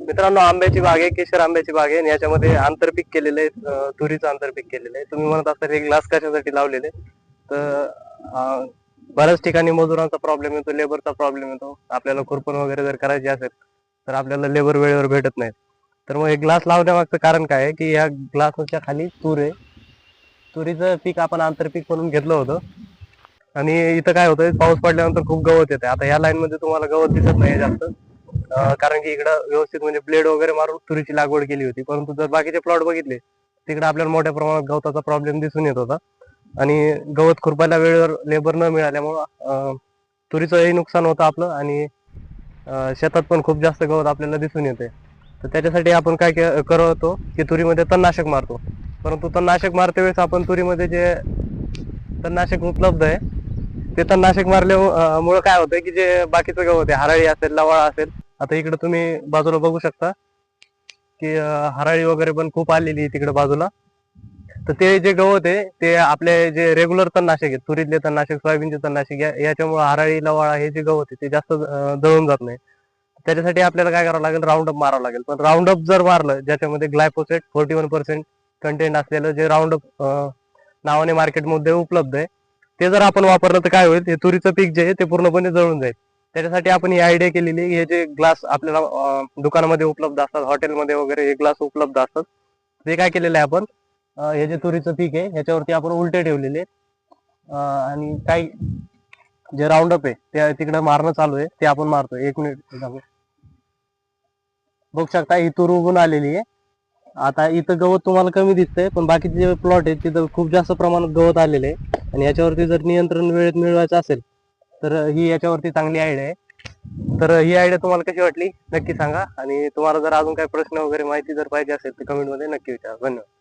मित्रांनो आंब्याची बाग आहे केशर आंब्याची बाग आहे याच्यामध्ये आंतरपीक केलेलं आहे तुरीचं आंतरपीक केलेलं आहे. तुम्ही म्हणत असाल हे ग्लास कशासाठी लावलेले तर बऱ्याच ठिकाणी मजुरांचा प्रॉब्लेम येतो लेबरचा प्रॉब्लेम येतो. आपल्याला खुरपण वगैरे जर करायची असेल तर आपल्याला लेबर वेळेवर भेटत नाही तर मग हे ग्लास लावण्यामागचं कारण काय आहे की या ग्लासच्या खाली तूर आहे. तुरीचं पीक आपण आंतरपीक म्हणून घेतलं होतं. आणि इथं काय होतं पाऊस पडल्यानंतर खूप गवत येते आता ह्या लाईन मध्ये तुम्हाला गवत दिसत नाही जास्त. कारण की इकडं व्यवस्थित म्हणजे ब्लेड वगैरे मारून तुरीची लागवड केली होती. परंतु जर बाकीचे प्लॉट बघितले तिकडे आपल्याला मोठ्या प्रमाणात गवताचा प्रॉब्लेम दिसून येत होता. आणि गवत खुरपायला वेळेवर लेबर न मिळाल्यामुळं तुरीचंही नुकसान होतं आपलं आणि शेतात पण खूप जास्त गवत आपल्याला दिसून येते. तर त्याच्यासाठी आपण काय करतो की तुरीमध्ये तणनाशक मारतो. परंतु तणनाशक मारते वेळेस आपण तुरीमध्ये जे तणनाशक उपलब्ध आहे ते तणनाशक मारल्यामुळं काय होतं की जे बाकीचं गवत आहे हराळी असेल लवाळा असेल आता इकडे तुम्ही बाजूला बघू शकता की हराळी वगैरे पण खूप आलेली आहे तिकडे बाजूला. तर ते जे गवत आहे ते आपले जे रेग्युलर तणनाशक आहे तुरीतले तणनाशक सोयाबीनचे तणनाशक याच्यामुळे हराळी लवाळा हे जे गवत आहे ते जास्त जळून जात नाही. त्याच्यासाठी आपल्याला काय करावं लागेल राऊंड अप मारावं लागेल. पण राऊंड अप जर मारलं ज्याच्यामध्ये glyphosate forty one percent content असलेलं जे राऊंड अप नावाने मार्केटमध्ये उपलब्ध आहे ते जर आपण वापरलं तर काय होईल हे तुरीचं पीक जे आहे ते पूर्णपणे जळून जाईल. त्याच्यासाठी आपण ही आयडिया केलेली आहे. हे जे ग्लास आपल्याला दुकानामध्ये उपलब्ध असतात हॉटेलमध्ये वगैरे हे ग्लास उपलब्ध असतात. ते काय केलेलं आहे आपण हे जे तुरीचं पीक आहे ह्याच्यावरती आपण उलटे ठेवलेले आणि काही जे राऊंड अप आहे ते तिकडे मारणं चालू आहे ते आपण मारतो एक मिनिट बघू शकता ही तूर उगून आलेली आहे. आता इथं गवत तुम्हाला कमी दिसतंय पण बाकीचे जे प्लॉट आहेत तिथं खूप जास्त प्रमाणात गवत आलेले आहे. आणि याच्यावरती जर नियंत्रण वेळेत मिळवायचं असेल तर ही याच्यावरती चांगली आयडिया आहे. तर ही आयडिया तुम्हाला कशी वाटली? नक्की सांगा. आणि तुम्हाला जर अजून काही प्रश्न वगैरे माहिती जर पाहिजे असेल तर कमेंटमध्ये नक्की विचारा. धन्यवाद.